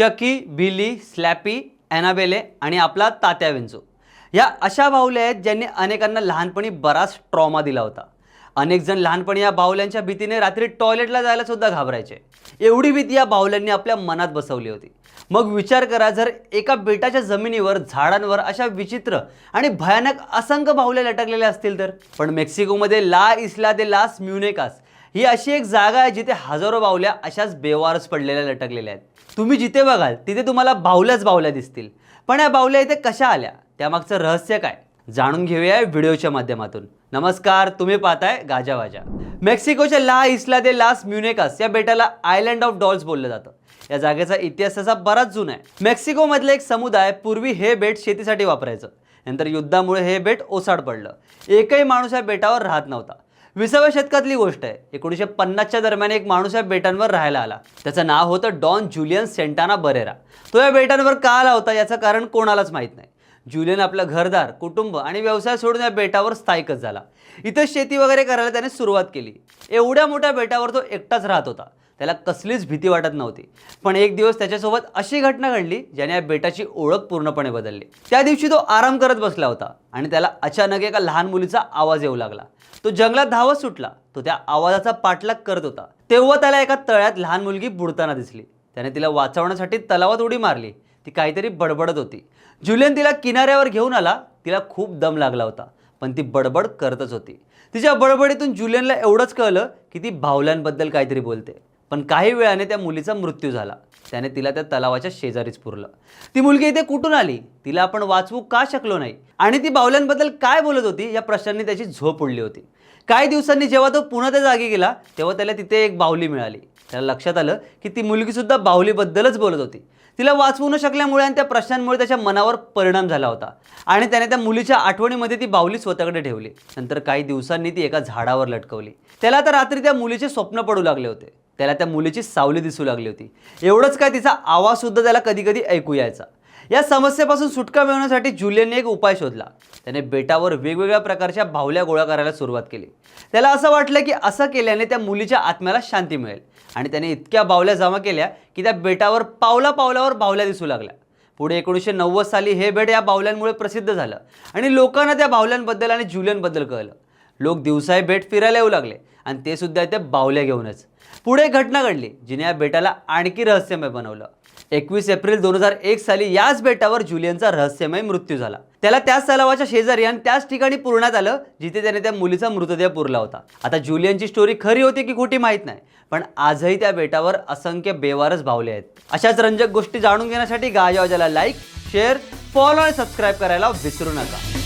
चकी बिली स्लॅपी ॲनाबेले आणि आपला तात्या विंचू. या अशा बाहुल्या आहेत ज्यांनी अनेकांना लहानपणी बराच ट्रॉमा दिला होता. अनेक जण लहानपणी या बाहुल्यांच्या भीतीने रात्री टॉयलेटला जायला सुद्धा घाबरायचे. एवढी भीती या बाहुल्यांनी आपल्या मनात बसवली होती. मग विचार करा जर एका बेटाच्या जमिनीवर झाडांवर अशा विचित्र आणि भयानक असंख्य बाहुल्या लटकलेल्या असतील तर. पण मेक्सिकोमध्ये ला इस्ला दे लास म्युनेकास ही अशी एक जागा आहे जिथे हजारो बाहुल्या अशाच बेवारस पडलेल्या लटकलेल्या आहेत. तुम्ही जिथे बघाल तिथे तुम्हाला बाहुल्याच बाहुल्या दिसतील. पण या बाहुल्या इथे कशा आल्या? त्यामागचं रहस्य काय? जाणून घेऊया व्हिडिओच्या माध्यमातून. नमस्कार तुम्ही पाहताय गाजावाजा मेक्सिकोच्या ला इस्ला दे लास म्युनेकास या बेटाला आयलँड ऑफ डॉल्स बोललं जातं. या जागेचा इतिहास तसा बराच जुना आहे. मेक्सिकोमधलं एक समुदाय पूर्वी हे बेट शेतीसाठी वापरायचं. नंतर युद्धामुळे हे बेट ओसाड पडलं. एकही माणूस या बेटावर राहत नव्हता. विसाव्या शतकातली गोष्ट आहे. एकोणीसशे पन्नासच्या दरम्यान एक माणूस या बेटांवर राहायला आला. त्याचं नाव होतं डॉन जुलियन सेंटाना बरेरा. तो या बेटांवर का आला होता? याचं कारण कोणालाच माहीत नाही. जुलियन आपलं घरदार कुटुंब आणि व्यवसाय सोडून या बेटावर स्थायिकच झाला. इथं शेती वगैरे करायला त्याने सुरुवात केली. एवढ्या मोठ्या बेटावर तो एकटाच राहत होता. त्याला कसलीच भीती वाटत नव्हती. पण एक दिवस त्याच्यासोबत अशी घटना घडली ज्याने या बेटाची ओळख पूर्णपणे बदलली. त्या दिवशी तो आराम करत बसला होता आणि त्याला अचानक एका लहान मुलीचा आवाज येऊ लागला. तो जंगलात धावत सुटला. तो त्या आवाजाचा पाठलाग करत होता. तेव्हा त्याला एका तळ्यात लहान मुलगी बुडताना दिसली. त्याने तिला वाचवण्यासाठी तलावात उडी मारली. ती काहीतरी बडबडत होती. जुलियन तिला किनाऱ्यावर घेऊन आला तिला खूप दम लागला होता पण ती बडबड करतच होती. तिच्या बडबडीतून जुलियनला एवढंच कळलं की ती भावल्यांबद्दल काहीतरी बोलते. पण काही वेळाने त्या मुलीचा मृत्यू झाला. त्याने तिला त्या तलावाच्या शेजारीच पुरलं. ती मुलगी इथे कुठून आली? तिला आपण वाचवू का शकलो नाही? आणि ती बावल्यांबद्दल काय बोलत होती? या प्रश्नांनी त्याची झोप उडली होती. काही दिवसांनी जेव्हा तो पुन्हा त्या जागी गेला तेव्हा त्याला तिथे एक बाहुली मिळाली. त्याला लक्षात आलं की ती मुलगीसुद्धा बाहुलीबद्दलच बोलत होती. तिला वाचवू न शकल्यामुळे आणि त्या प्रश्नांमुळे त्याच्या मनावर परिणाम झाला होता. आणि त्याने त्या मुलीच्या आठवणीमध्ये ती बाहुली स्वतःकडे ठेवली. नंतर काही दिवसांनी ती एका झाडावर लटकवली. त्याला आता रात्री त्या मुलीचे स्वप्न पडू लागले होते. त्याला त्या मुलीची सावली दिसू लागली होती. एवढंच काय तिचा आवाजसुद्धा त्याला कधी कधी ऐकू यायचा. या समस्येपासून सुटका मिळवण्यासाठी जुलियनने एक उपाय शोधला. त्याने बेटावर वेगवेगळ्या प्रकारच्या बाहुल्या गोळा करायला सुरुवात केली. त्याला असं वाटलं की असं केल्याने त्या मुलीच्या आत्म्याला शांती मिळेल. आणि त्याने इतक्या बाहुल्या जमा केल्या की त्या बेटावर पावला पावलावर बाहुल्या दिसू लागल्या. पुढे एकोणीसशे नव्वद साली हे बेट या बाहुल्यांमुळे प्रसिद्ध झालं. आणि लोकांना त्या बाहुल्यांबद्दल आणि जुलियनबद्दल कळलं. लोक दिवसाही बेट फिरायला येऊ लागले आणि ते सुद्धा त्या बाहुल्या घेऊनच. पुढे घटना घडली जिने या बेटाला आणखी रहस्यमय बनवलं. एकवीस एप्रिल दोन हजार एक साली याच बेटावर जुलियनचा रहस्यमय मृत्यू झाला. त्याला त्याच तलावाच्या शेजारी आणि त्याच ठिकाणी पुरण्यात आलं जिथे त्याने त्या मुलीचा मृतदेह पुरला होता. आता जुलियनची स्टोरी खरी होती की खोटी माहीत नाही पण आजही त्या बेटावर असंख्य बेवारच भावले आहेत. अशाच रंजक गोष्टी जाणून घेण्यासाठी गाजावाजाला लाईक शेअर फॉलो आणि सबस्क्राईब करायला विसरू नका.